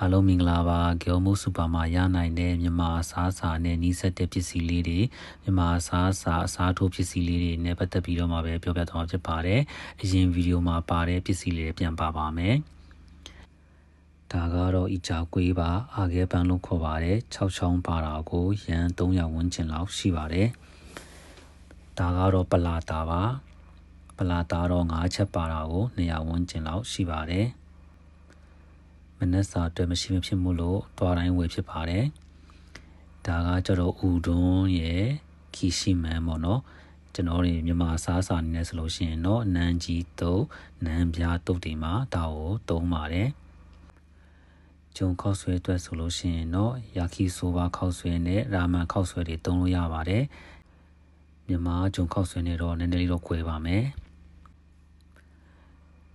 အားလုံးမင်္ဂလာပါဂေါ်မိုးစူပါမှာရနိုင်တဲ့မြန်မာအစားအစာနဲ့နှီးစပ်တဲ့ပစ္စည်းလေးတွေမြန်မာအစားအစာအစားထိုးပစ္စည်းလေးတွေနဲ့ပတ်သက်ပြီးတော့မှပဲပြောပြသွားမှာဖြစ်ပါတယ်အရင်ဗီဒီယိုမှာပါတဲ့ပစ္စည်းလေးတွေပြန်ပါပါမယ်ဒါကတော့ဤချာကွေးပါအာခဲပန်းလို့ခေါ်ပါတယ်6ချောင်းပါတာကိုရန်300ဝန်းကျင်လောက်ရှိပါတယ်ဒါကတော့ပလာတာပါပလာတာတော့5ချက်ပါတာကို200ဝန်းကျင်လောက်ရှိပါတယ် မနက်စာအတွက်မရှိမဖြစ်မှုလို့တွားတိုင်းဝယ်ဖြစ်ပါတယ်ဒါကကျတော့ဥဒွန်းရဲ့ခီရှိမန်ပေါ့နော်ကျွန်တော်တွေမြန်မာစားစာနေနဲ့ဆိုလို့ရှိရင်တော့နန်းကြီးတုပ်နန်းပြားတုပ်တွေမှာဒါကိုသုံးပါတယ်ဂျုံခောက်ဆွဲအတွက်ဆိုလို့ရှိရင်တော့ယာခီဆိုဘာခောက်ဆွဲနဲ့ရာမန်ခောက်ဆွဲတွေသုံးလို့ရပါတယ်မြန်မာဂျုံခောက်ဆွဲနဲ့တော့နည်းနည်းလေးတော့ခွဲပါမယ်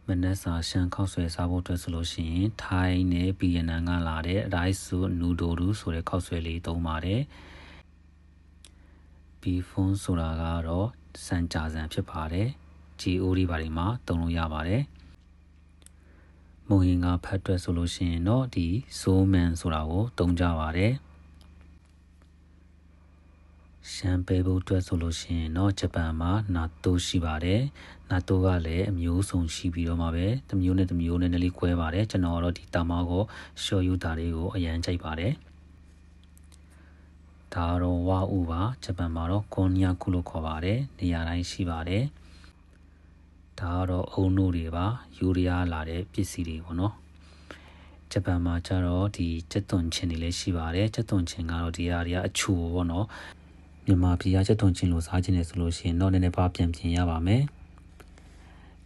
မနက်စာရှမ်းခောက်ဆွဲစားဖို့အတွက်ဆိုလို့ရှိရင်ထိုင်းနဲ့ဗီယက်နမ်ကလာတဲ့ rice ဆိုနူဒိုရူဆိုတဲ့ခောက်ဆွဲလေးသုံးပါတယ်ဘီဖွန်းဆိုတာကတော့စံကြာစံဖြစ်ပါတယ်ဂျီအိုဒီဘာတွေမှာသုံးလို့ရပါတယ်မုံရင်ကဖတ်တွက်ဆိုလို့ရှိရင်တော့ဒီဆိုးမန်ဆိုတာကိုသုံးကြပါတယ် ရှမ်းပဲဖို့အတွက်ဆိုလို့ရှိရင်တော့ဂျပန်မှာနာတိုရှိပါတယ်နာတိုကလည်းအမျိုးစုံရှိပြီးတော့မှပဲတစ်မျိုးနဲ့တစ်မျိုးနဲ့နည်းလေး꿰ပါတယ်ကျွန်တော်ကတော့ဒီတာမာကိုရှော်ယူတာလေးကိုအရန်ကြိုက်ပါတယ်ဒါတော့ဝါဥပါဂျပန်မှာတော့ကွန်နီယာကုလို့ခေါ်ပါတယ်နေရာတိုင်းရှိပါတယ်ဒါကတော့အုံနို့တွေပါယူရီးယားလာတဲ့ပစ္စည်းတွေပေါ့နော်ဂျပန်မှာကျတော့ဒီစက်သွန်ချင်းတွေလည်းရှိပါတယ်စက်သွန်ချင်းကတော့ဒီဟာတွေကအချူပေါ့နော် မြန်မာပြည်ရချက်သွန်ချင်းလို့စားခြင်းနေဆိုလို့ရှိရင်တော့နည်းနည်းပါပြန်ပြင်ရပါမယ်။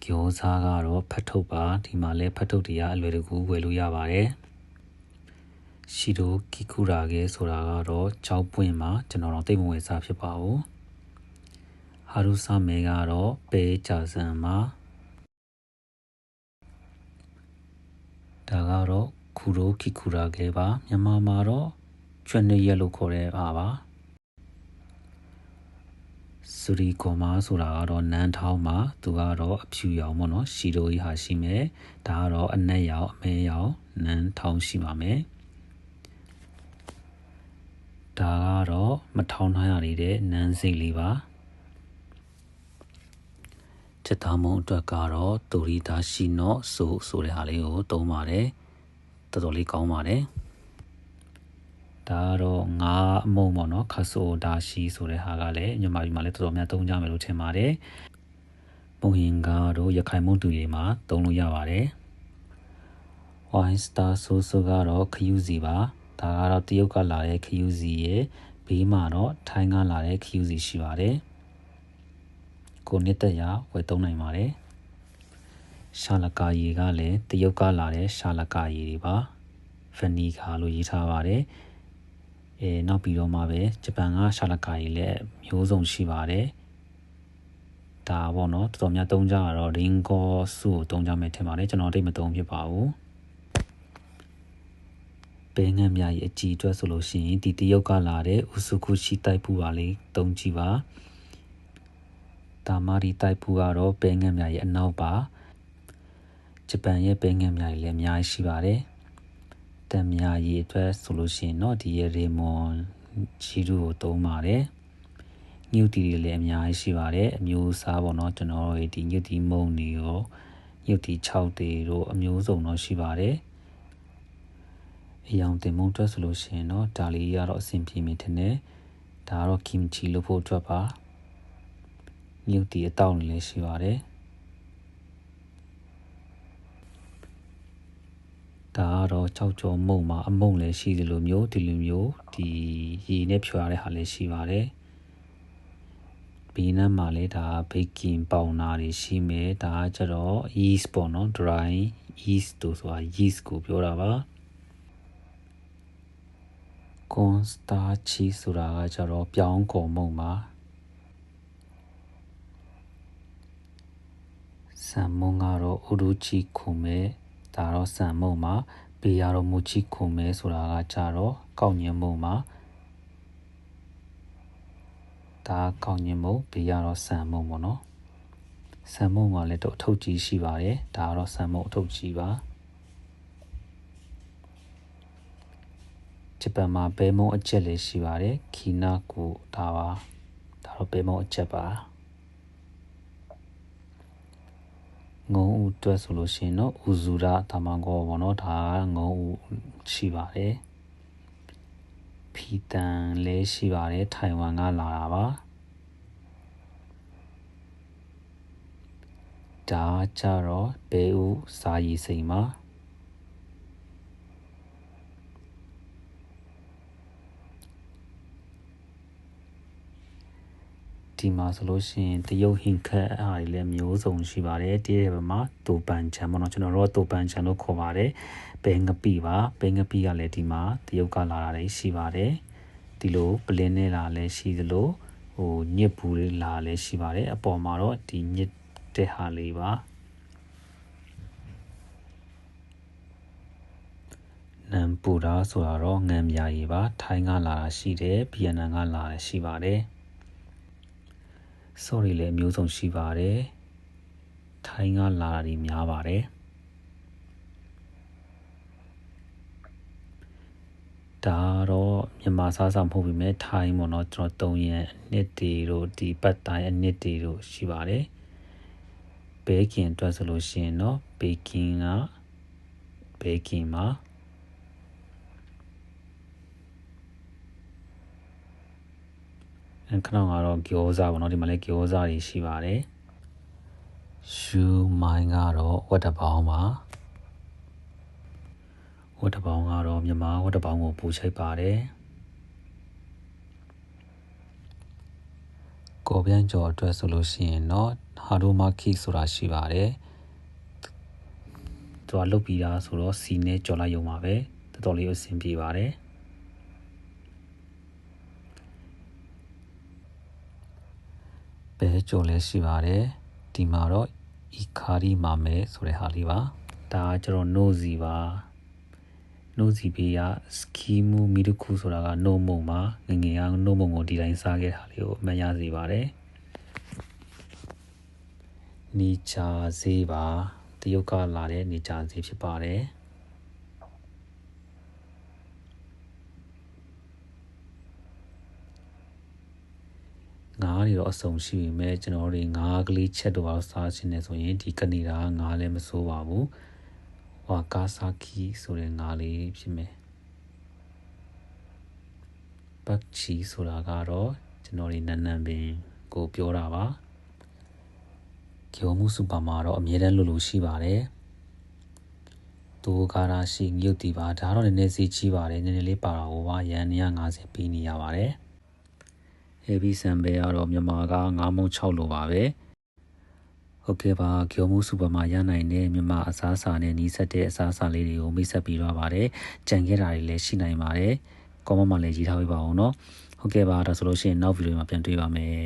餃子ကတော့ဖတ်ထုတ်ပါဒီမှာလည်းဖတ်ထုတ်တရားအလွယ်တကူဝယ်လို့ရပါတယ်။ရှီတိုကီကူရာကဲဆိုတာကတော့ကြောက်ပွင့်မှာကျွန်တော်တို့သိမဝယ်စားဖြစ်ပါဘူး။ဟာရူဆာမဲကတော့ပဲကြာစံမှာဒါကတော့ခူရိုကီကူရာကဲပါမြန်မာမှာတော့ကျွန်းနေရက်လို့ခေါ်တဲ့ပါပါ။ စူရီကောမာဆိုတာကတော့နန်းထောင်းမှာသူကတော့အဖြူရောင်ပေါ့နော် ရှီတိုကြီးဟာရှိမယ်ဒါကတော့အနက်ရောင်အမဲရောင်နန်းထောင်းရှိပါမယ်ဒါကတော့မထောင်းထားရတဲ့နန်းစိတ်လေးပါချက်သားမုံအတွက်ကတော့တူရီတာရှိနော့ဆိုဆိုတဲ့ဟာလေးကိုသုံးပါတယ်တော်တော်လေးကောင်းပါတယ် ဒါကတော့ငါအမုံပေါ့နော်ခဆိုဒါရှိဆိုတဲ့ဟာကလည်းမြန်မာပြည်မှာလည်းတော်တော်များသုံးကြမယ်လို့ထင်ပါတယ်ပုံရင်ကတော့ရခိုင်မုံတူတွေမှာသုံးလို့ရပါတယ် wine star ဆိုဆိုကတော့ခယူစီပါဒါကတော့တရုတ်ကလာတဲ့ခယူစီရဲ့ဘေးမှာတော့ထိုင်းကလာတဲ့ခယူစီရှိပါတယ်ကိုနှစ်သက်ရဝယ်သုံးနိုင်ပါတယ်ရှာလကာရီကလည်းတရုတ်ကလာတဲ့ရှာလကာရီတွေပါ ဖနီကာလို့ရေးထားပါတယ် အဲနောက်ပြီးတော့မှပဲဂျပန်ကရှာလကာကြီးလည်းမျိုးစုံရှိပါတယ်ဒါပေါ့နော်တော်တော်များသုံးကြတော့ ringo စုကိုသုံးကြမယ်ထင်ပါတယ်ကျွန်တော်တိတ်မသုံးဖြစ်ပါဘူးပဲငန်းများရဲ့အကြည့်အတွက်ဆိုလို့ရှိရင်ဒီတရုတ်ကလာတဲ့ဥစုခုရှိတိုက်ပူပါလေးသုံးကြည့်ပါတာမာရီတိုက်ပူကတော့ပဲငန်းများရဲ့အနောက်ပါဂျပန်ရဲ့ပဲငန်းများလည်းအများကြီးရှိပါတယ် တန်မြာရေးအတွက်ဆိုလို့ရှိရင်တော့ဒီရေမွန်ဂျီရူကိုသုံးပါတယ်ညူတီတွေလည်းအများကြီးရှိပါတယ်အမျိုးအစားပေါ့နော်ကျွန်တော်တို့ဒီညူတီမုံတွေရောညူတီ6တွေတို့အမျိုးစုံတော့ရှိပါတယ်အယောင်တင်မုံအတွက်ဆိုလို့ရှိရင်တော့ဒါလေးကတော့အဆင်ပြေမိတယ်နဲ့ဒါကတော့ kimchi လို့ဖို့အတွက်ပါညူတီအတောက်လည်းရှိပါတယ်ဒါက တော့ကြောက်ကြောမုံမှာအမုံလည်းရှိတယ်လို့မျိုးဒီလိုမျိုးဒီရေနဲ့ဖြွာရတဲ့ဟာလည်းရှိပါတယ်ဘီနမ်မှာလည်းဒါဘေကင်ပေါင်နာတွေရှိမယ်ဒါကကျတော့ yeast ပေါ့နော် dry yeast တို့ဆိုတာ yeast ကိုပြောတာပါ corn starch ဆိုတာကကျတော့ပြောင်းကုန်မုံပါဆန်မုံကတော့ဥဒူချီခုမဲ့ဒါတော့စံမုံမှာ ဘေရတော့မူချီခုမဲဆိုတာကကြတော့ကောက်ညင်မုံမှာဒါကောက်ညင်မုံဘေရတော့စံမုံပေါ့နော်စံမုံမှာလည်းတော့အထုပ်ကြီးရှိပါတယ်ဒါကတော့စံမုံအထုပ်ကြီးပါဂျပန်မှာဘဲမုံအချက်လေးရှိပါတယ်ခီနာကိုဒါပါဒါတော့ဘဲမုံအချက်ပါ ငုံဦးတွက်ဆိုလို့ရှိရင်တော့ဥဇူရတာမန်ကောပေါ့နော်ဒါငုံဦးရှိပါတယ်ဖီတန်လည်းရှိပါတယ်ထိုင်ဝမ်ကလာတာပါဒါကြတော့ဘေးဦးစာရီစိန်ပါ ဒီမှာဆိုလို့ရှိရင်တရုတ်ဟင်ခက်အားတွေလည်းမျိုးစုံရှိပါတယ်တည်းရမှာတူပန်ချန်ပေါ့နော်ကျွန်တော်တို့တူပန်ချန်လို့ခေါ်ပါတယ်ဘဲငပိပါဘဲငပိကလည်းဒီမှာတရုတ်ကလာတာတွေရှိပါတယ်ဒီလိုပလင်းနဲ့လာလည်းရှိသလိုဟိုညစ်ဘူးလေးလာလည်းရှိပါတယ်အပေါ်မှာတော့ဒီညစ်တဲ့ဟာလေးပါနမ်ပူရာဆိုတာတော့ငံမြာရီပါထိုင်းကလာတာရှိတယ်ဗီယက်နမ်ကလာတာရှိပါတယ် sorry လည်းအမျိုးစုံရှိပါတယ်ထိုင်းကလာတာတွေများပါတယ်ဒါတော့မြန်မာစားစာမဟုတ်ပြီမဲ့ထိုင်းပေါ့နော်ကျွန်တော်3ရက်အနှစ်တီတို့ဒီပတ်တိုင်းအနှစ်တီတို့ရှိပါတယ်ဘေကင်အတွက်ဆိုလို့ရှိရင်တော့ဘေကင်ကဘေကင်မှာ ခဏကတော့ဂျောဇာပေါ့နော်ဒီမှာလည်းဂျောဇာတွေရှိပါတယ်ရှူမိုင်းကတော့ဝတ်တပေါင်းပါဝတ်တပေါင်းကတော့မြန်မာဝတ်တပေါင်းကိုပူချိတ်ပါတယ်ကိုပြန့်ကျော်အတွက်ဆိုလို့ရှိရင်တော့ဟာဒိုမာခိဆိုတာရှိပါတယ်သူကလုတ်ပြီးသားဆိုတော့စီနဲ့ကြော်လိုက်ရုံပါပဲတော်တော်လေးအဆင်ပြေပါတယ် ပဲကြော်လဲရှိပါတယ်ဒီမှာတော့ဤခါရီမာမဲဆိုတဲ့ဟာလေးပါဒါကကျတော့ no စီပါ no စီဘေးကစကီမူမီတခုဆိုတာက no မုံပါငငယ်က no မုံကိုဒီတိုင်းစားခဲ့တာလေးကိုအမှတ်ရစေပါတယ်နီချာဈေးပါတရုတ်ကလာတဲ့နီချာဈေးဖြစ်ပါတယ်ငါး တွေတော့အစုံရှိပေမဲ့ကျွန်တော်တို့ငါးကလေးချက်တော့စားခြင်းနဲ့ဆိုရင်ဒီကနေဒါငါးလည်းမစိုးပါဘူးဝါကာဆာကီဆိုတဲ့ငါးလေးဖြစ်မယ်ပတ်ချီဆိုတာကတော့ကျွန်တော်တို့နန်းနန်းပင်ကိုပြောတာပါကျော်မှုစူပါမှာတော့အမြဲတမ်းလိုလိုရှိပါတယ်တူကာရာရှိငြုတ်တီပါဒါတော့နည်းနည်းစီကြီးပါတယ်နည်းနည်းလေးပါတာဟိုပါရန်150ပေးနေရပါတယ် heavy sample ကတော့မြန်မာက9မုံ6လိုပါပဲဟုတ်ကဲ့ပါကျော်မှုစူပါမှာရနိုင်တဲ့မြန်မာအစားအစာနဲ့နီးစပ်တဲ့အစားအစာလေးတွေကိုမိတ်ဆက်ပြီးတော့ပါတယ်ကြံခဲ့တာတွေလည်းရှိနိုင်ပါတယ် comment မှာလည်းရေးထားပေးပါအောင်เนาะဟုတ်ကဲ့ပါဒါဆိုလို့ရှိရင်နောက်ဗီဒီယိုမှာပြန်တွေ့ပါမယ်